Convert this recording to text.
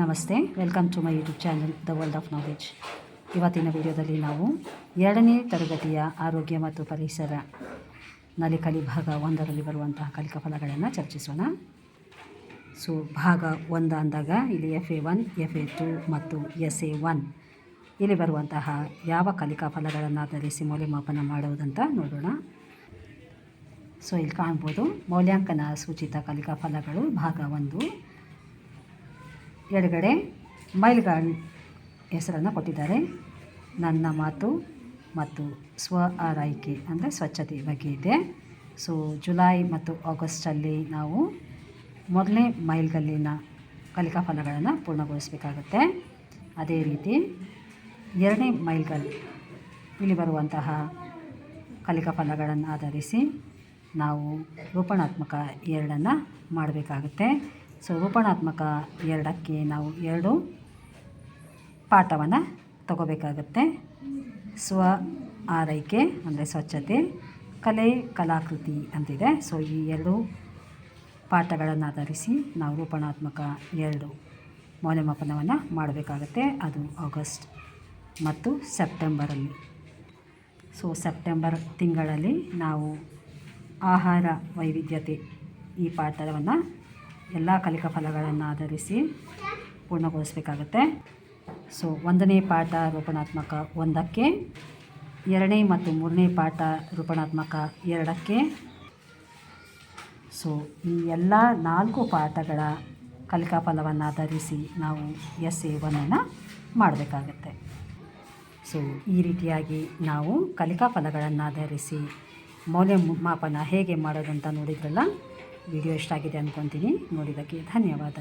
ನಮಸ್ತೆ, welcome to my YouTube channel the world of knowledge ಇವತ್ತಿನ ವಿಡಿಯೋದಲ್ಲಿ ನಾವು ಎರಡನೇ ತರಗತಿಯ ಆರೋಗ್ಯ ಮತ್ತು ಪರಿಸರ ನಲ್ಲಿ ಕಲಿ ಭಾಗ ಒಂದರಲ್ಲಿ ಬರುವಂತಹ ಕಲಿಕಾ ಫಲಗಳನ್ನು ಚರ್ಚಿಸೋಣ. ಸೊ, ಭಾಗ ಒಂದ ಅಂದಾಗ ಇಲ್ಲಿ F A one F A two ಮತ್ತು ಎಸ್ ಎ ಒನ್ ಇಲ್ಲಿ ಬರುವಂತಹ ಯಾವ ಕಲಿಕಾ ಫಲಗಳನ್ನು ಆಧರಿಸಿ ಮೌಲ್ಯಮಾಪನ ಮಾಡುವುದಂತ ನೋಡೋಣ. ಸೊ, ಇಲ್ಲಿ ಕಾಣ್ಬೋದು ಮೌಲ್ಯಾಂಕನ ಸೂಚಿತ ಕಲಿಕಾ ಫಲಗಳು ಭಾಗ ಒಂದು. ಎಡಗಡೆ ಮೈಲ್ಗಾರ್ಡ್ ಹೆಸರನ್ನು ಕೊಟ್ಟಿದ್ದಾರೆ. ನನ್ನ ಮಾತು ಮತ್ತು ಸ್ವ ಆರೈಕೆ ಅಂದರೆ ಸ್ವಚ್ಛತೆ ಬಗ್ಗೆ ಇದೆ. ಸೊ ಜುಲೈ ಮತ್ತು ಆಗಸ್ಟಲ್ಲಿ ನಾವು ಮೊದಲನೇ ಮೈಲ್ಗಲ್ಲಿನ ಕಲಿಕಾ ಫಲಗಳನ್ನು ಪೂರ್ಣಗೊಳಿಸಬೇಕಾಗುತ್ತೆ. ಅದೇ ರೀತಿ ಎರಡನೇ ಮೈಲ್ಗಲ್ ಇಲ್ಲಿ ಬರುವಂತಹ ಕಲಿಕಾ ಫಲಗಳನ್ನು ಆಧರಿಸಿ ನಾವು ರೂಪಣಾತ್ಮಕ ಎರಡನ್ನು ಮಾಡಬೇಕಾಗುತ್ತೆ. ಸೊ ರೂಪಣಾತ್ಮಕ ಎರಡಕ್ಕೆ ನಾವು ಎರಡು ಪಾಠವನ್ನು ತಗೋಬೇಕಾಗತ್ತೆ. ಸ್ವ ಆರೈಕೆ ಅಂದರೆ ಸ್ವಚ್ಛತೆ, ಕಲೆ, ಕಲಾಕೃತಿ ಅಂತಿದೆ. ಸೊ ಈ ಎರಡು ಪಾಠಗಳನ್ನು ಆಧರಿಸಿ ನಾವು ರೂಪಣಾತ್ಮಕ ಎರಡು ಮೌಲ್ಯಮಾಪನವನ್ನು ಮಾಡಬೇಕಾಗತ್ತೆ. ಅದು ಆಗಸ್ಟ್ ಮತ್ತು ಸೆಪ್ಟೆಂಬರಲ್ಲಿ. ಸೊ ಸೆಪ್ಟೆಂಬರ್ ತಿಂಗಳಲ್ಲಿ ನಾವು ಆಹಾರ ವೈವಿಧ್ಯತೆ ಈ ಪಾಠವನ್ನು ಎಲ್ಲ ಕಲಿಕಾ ಫಲಗಳನ್ನು ಆಧರಿಸಿ ಪೂರ್ಣಗೊಳಿಸಬೇಕಾಗತ್ತೆ. ಸೊ ಒಂದನೇ ಪಾಠ ರೂಪಣಾತ್ಮಕ ಒಂದಕ್ಕೆ, ಎರಡನೇ ಮತ್ತು ಮೂರನೇ ಪಾಠ ರೂಪಣಾತ್ಮಕ ಎರಡಕ್ಕೆ. ಸೊ ಈ ಎಲ್ಲ ನಾಲ್ಕು ಪಾಠಗಳ ಕಲಿಕಾ ಫಲವನ್ನು ಆಧರಿಸಿ ನಾವು ಎಸ್ ಎ ಒನ್ನನ್ನು ಮಾಡಬೇಕಾಗತ್ತೆ. ಸೊ ಈ ರೀತಿಯಾಗಿ ನಾವು ಕಲಿಕಾ ಫಲಗಳನ್ನು ಆಧರಿಸಿ ಮೌಲ್ಯಮಾಪನ ಹೇಗೆ ಮಾಡೋದಂತ ನೋಡಿದ್ರಲ್ಲ? ವಿಡಿಯೋ ಇಷ್ಟ ಆಗಿದೆ ಅಂದ್ಕೊತೀನಿ ನೋಡಿದ್ದಕ್ಕೆ ಧನ್ಯವಾದ.